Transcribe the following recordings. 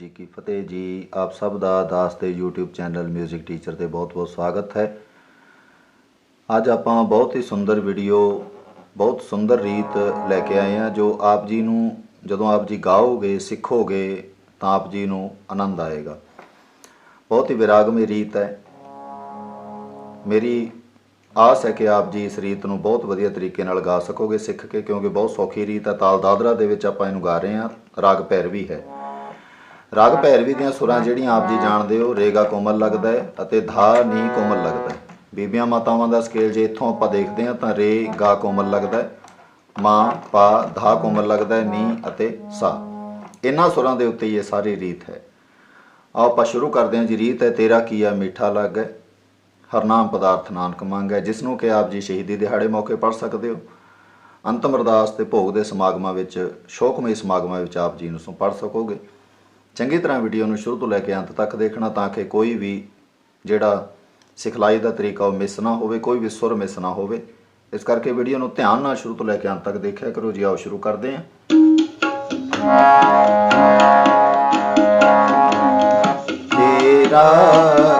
ਜੀ ਕੀ ਫਤਿਹ ਜੀ। ਆਪ ਸਭ ਦਾ ਦਾਸ ਦੇ YouTube ਚੈਨਲ 뮤직 ਟੀਚਰ ਤੇ ਬਹੁਤ-ਬਹੁਤ ਸਵਾਗਤ ਹੈ। ਅੱਜ ਆਪਾਂ ਬਹੁਤ ਹੀ ਸੁੰਦਰ ਵੀਡੀਓ ਬਹੁਤ ਸੁੰਦਰ ਰੀਤ ਲੈ ਕੇ ਆਏ ਹਾਂ, ਜੋ ਆਪ ਜੀ ਨੂੰ, ਜਦੋਂ ਆਪ ਜੀ ਗਾਓਗੇ, ਸਿੱਖੋਗੇ, ਤਾਂ ਆਪ ਜੀ ਨੂੰ ਆਨੰਦ ਆਏਗਾ। ਬਹੁਤ ਹੀ ਵਿਰਾਗਮਈ ਰੀਤ ਹੈ। ਮੇਰੀ ਆਸ ਹੈ ਕਿ ਆਪ ਜੀ ਇਸ ਰੀਤ ਨੂੰ ਬਹੁਤ ਵਧੀਆ ਤਰੀਕੇ ਨਾਲ ਗਾ ਸਕੋਗੇ ਸਿੱਖ ਕੇ, ਕਿਉਂਕਿ ਬਹੁਤ ਸੌਖੀ ਰੀਤ ਹੈ। ਤਾਲ ਦਾਦਰਾ ਦੇ ਵਿੱਚ ਆਪਾਂ ਇਹਨੂੰ ਗਾ ਰਹੇ ਹਾਂ। ਰਾਗ ਭੈਰਵੀ ਹੈ। ਰਾਗ ਭੈਰਵੀ ਦੀਆਂ ਸੁਰਾਂ ਜਿਹੜੀਆਂ ਆਪ ਜੀ ਜਾਣਦੇ ਹੋ, ਰੇਗਾ ਕੋਮਲ ਲੱਗਦਾ ਹੈ ਅਤੇ ਧਾ ਨੀ ਕੋਮਲ ਲੱਗਦਾ ਹੈ। ਬੀਬੀਆਂ ਮਾਤਾਵਾਂ ਦਾ ਸਕੇਲ ਜੇ ਇੱਥੋਂ ਆਪਾਂ ਦੇਖਦੇ ਹਾਂ ਤਾਂ ਰੇ ਗਾ ਕੋਮਲ ਲੱਗਦਾ ਹੈ, ਮਾਂ ਪਾ ਧਾ ਕੋਮਲ ਲੱਗਦਾ ਹੈ, ਨੀ ਅਤੇ ਸਾ। ਇਹਨਾਂ ਸੁਰਾਂ ਦੇ ਉੱਤੇ ਇਹ ਸਾਰੀ ਰੀਤ ਹੈ। ਆਓ ਆਪਾਂ ਸ਼ੁਰੂ ਕਰਦੇ ਹਾਂ ਜੀ, ਰੀਤ ਹੈ, ਤੇਰਾ ਕੀਆ ਮਿੱਠਾ ਲੱਗੈ ਹਰਨਾਮ ਪਦਾਰਥ ਨਾਨਕ ਮੰਗੈ ਜਿਸ ਨੂੰ ਕਿ ਆਪ ਜੀ ਸ਼ਹੀਦੀ ਦਿਹਾੜੇ ਮੌਕੇ ਪੜ ਸਕਦੇ ਹੋ। ਅੰਤਮ ਅਰਦਾਸ ਤੇ ਭੋਗ ਦੇ ਸਮਾਗਮਾਂ ਵਿੱਚ, ਸ਼ੋਕਮਈ ਸਮਾਗਮਾਂ ਵਿੱਚ ਆਪ ਜੀ ਨੂੰ ਸੁਣ ਪੜ ਸਕੋਗੇ। ਚੰਗੀ ਤਰ੍ਹਾਂ ਵੀਡੀਓ ਨੂੰ ਸ਼ੁਰੂ ਤੋਂ ਲੈ ਕੇ ਅੰਤ ਤੱਕ ਦੇਖਣਾ ਤਾਂ ਕਿ ਕੋਈ ਵੀ ਜਿਹੜਾ ਸਿਖਲਾਈ ਦਾ ਤਰੀਕਾ ਉਹ ਮਿਸ ਨਾ ਹੋਵੇ, ਕੋਈ ਵੀ ਸੁਰ ਮਿਸ ਨਾ ਹੋਵੇ। ਇਸ ਕਰਕੇ ਵੀਡੀਓ ਨੂੰ ਧਿਆਨ ਨਾਲ ਸ਼ੁਰੂ ਤੋਂ ਲੈ ਕੇ ਅੰਤ ਤੱਕ ਦੇਖਿਆ ਕਰੋ। ਜੀ ਆਓ ਸ਼ੁਰੂ ਕਰਦੇ ਹਾਂ। ਤੇਰਾ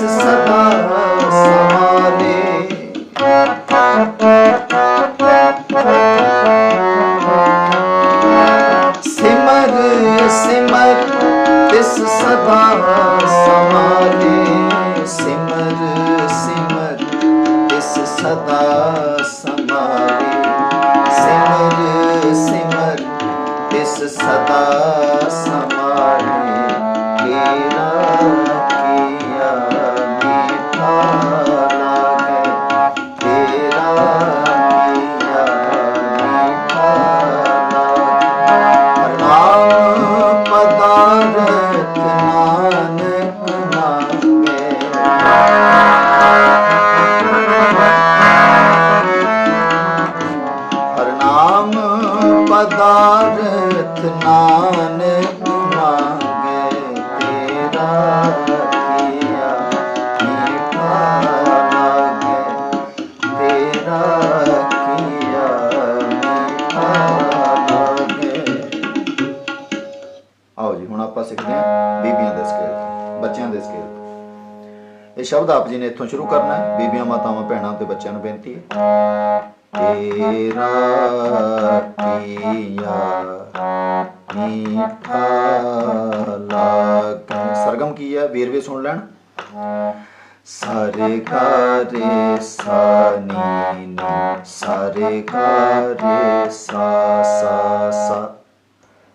ਸਦਾ ਸਮਾਲੇ ਸਿਮਰ ਸਿਮਰ ਤਿਸ ਸਦਾ ਸਮਾਲੇ ਸਿਮਰ ਸਿਮਰ ਤਿਸ ਸਦਾ ਸ਼ਬਦ ਆਪ ਜੀ ਨੇ ਇੱਥੋਂ ਸ਼ੁਰੂ ਕਰਨਾ ਹੈ। ਬੀਬੀਆਂ ਮਾਤਾਵਾਂ, ਭੈਣਾਂ ਤੇ ਬੱਚਿਆਂ ਨੂੰ ਬੇਨਤੀ ਹੈ। ਤੇਰਾ ਕੀਆ ਮੀਠਾ ਲਾਗੇ। ਸਰਗਮ ਕੀ ਹੈ? ਵੇਰਵੇ ਸੁਣ ਲੈਣ। ਸਾਰੇ ਕਾਰੇ ਸਾ ਨੀ। ਸਾਰੇ ਕਾਰੇ ਸਾ ਸਾ ਸਾ।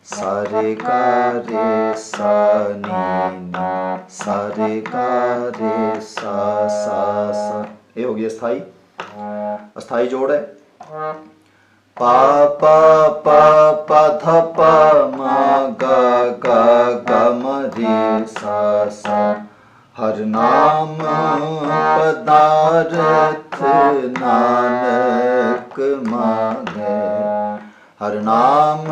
ਸਾਰੇ ਕਾਰੇ ਸਾ ਨੀ ਨੀ ਸਾਰੇ ਕਾਰੇ ਸਾ ਸਾ ਸਾ ਇਹ ਹੋ ਗਿਆ ਸਥਾਈ ਅਸਥਾਈ ਜੋੜ ਹੈ ਪਾ ਪਾ ਪਾ ਪਾ ਧ ਪਾ ਮਾ ਗਾ ਗਾ ਗਾ ਮ ਰੇ ਸਾ ਸਾ ਹਰ ਨਾਮ ਪਦਾਰਥ ਨਾਨਕ ਮਾਗੇ ਹਰ ਨਾਮ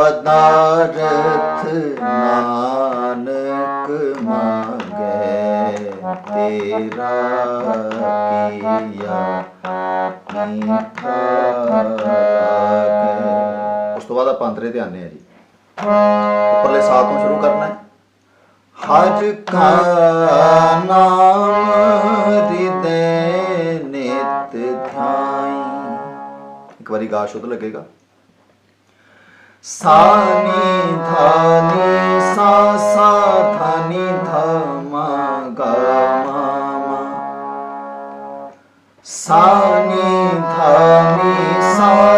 ਪਦਾਰਥ ਨਾਨਕ ਮਾਗੇ, ਤੇਰਾ ਕੀਆ ਮੀਠਾ ਉਸ ਤੋਂ ਬਾਅਦ ਆਪਾਂ ਅੰਤਰੇ ਧਿਆਨ ਨੇ ਆ ਜੀ। ਉੱਪਰਲੇ ਸਾਹ ਤੋਂ ਸ਼ੁਰੂ ਕਰਨਾ ਹੈ। ਹਰ ਕਾ ਨਾਮ ਹਿਰਦੇ ਨਿਤ ਧਿਆਈ ਇੱਕ ਵਾਰੀ ਗਾ ਸ਼ੁੱਧ ਲੱਗੇਗਾ। सा नि सनि धनि स धनि ध सनि नि सा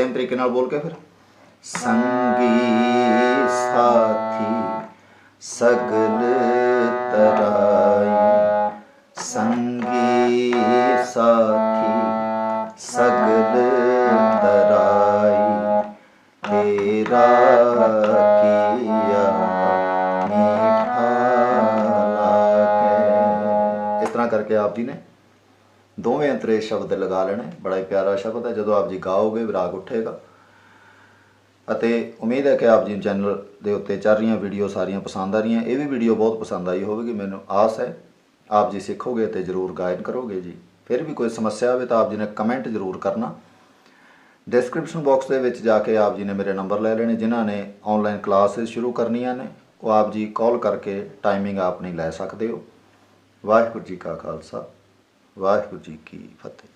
ਤਰਾਈ ਸੇਮ ਤਰੀਕੇ ਨਾਲ ਬੋਲ ਕੇ ਫਿਰ ਸੰਗੀ ਸਾਥੀ ਸਗਲ ਤਰਾਈ ਸੰਗੀ ਸਾਥੀ ਸਗਲ ਤਰਾਈ ਤੇਰਾ ਕੀਆ ਮੀਠਾ ਲਾਗੇ ਇਸ ਤਰ੍ਹਾਂ ਕਰਕੇ ਆਪ ਜੀ ਨੇ ਦੋਵੇਂ ਅੰਤਰੇ ਸ਼ਬਦ ਲਗਾ ਲੈਣੇ, ਬੜਾ ਹੀ ਪਿਆਰਾ ਸ਼ਬਦ ਹੈ, ਜਦੋਂ ਆਪ ਜੀ ਗਾਓਗੇ ਵਿਰਾਗ ਉੱਠੇਗਾ। ਅਤੇ ਉਮੀਦ ਹੈ ਕਿ ਆਪ ਜੀ ਚੈਨਲ ਦੇ ਉੱਤੇ ਚੱਲ ਰਹੀਆਂ ਵੀਡੀਓ ਸਾਰੀਆਂ ਪਸੰਦ ਆ ਰਹੀਆਂ, ਇਹ ਵੀ ਵੀਡੀਓ ਬਹੁਤ ਪਸੰਦ ਆਈ ਹੋਵੇਗੀ, ਮੈਨੂੰ ਆਸ ਹੈ। ਆਪ ਜੀ ਸਿੱਖੋਗੇ ਤੇ ਜਰੂਰ ਗਾਇਨ ਕਰੋਗੇ ਜੀ। ਫਿਰ ਵੀ ਕੋਈ ਸਮੱਸਿਆ ਹੋਵੇ ਤਾਂ ਆਪ ਜੀ ਨੇ ਕਮੈਂਟ ਜਰੂਰ ਕਰਨਾ। ਡਿਸਕ੍ਰਿਪਸ਼ਨ ਬਾਕਸ ਦੇ ਵਿੱਚ ਜਾ ਕੇ ਆਪ ਜੀ ਨੇ ਮੇਰੇ ਨੰਬਰ ਲੈ ਲੈਣੇ, ਜਿਨ੍ਹਾਂ ਨੇ ਆਨਲਾਈਨ ਕਲਾਸਿਸ ਸ਼ੁਰੂ ਕਰਨੀਆਂ ਨੇ, ਉਹ ਆਪ ਜੀ ਕਾਲ ਕਰਕੇ ਟਾਈਮਿੰਗ ਆਪਣੀ ਲੈ ਸਕਦੇ ਹੋ। ਵਾਹਿਗੁਰੂ ਜੀ ਕਾ ਖਾਲਸਾ। ਵਾਹਿਗੁਰੂ ਜੀ ਕੀ ਫਤਿਹ।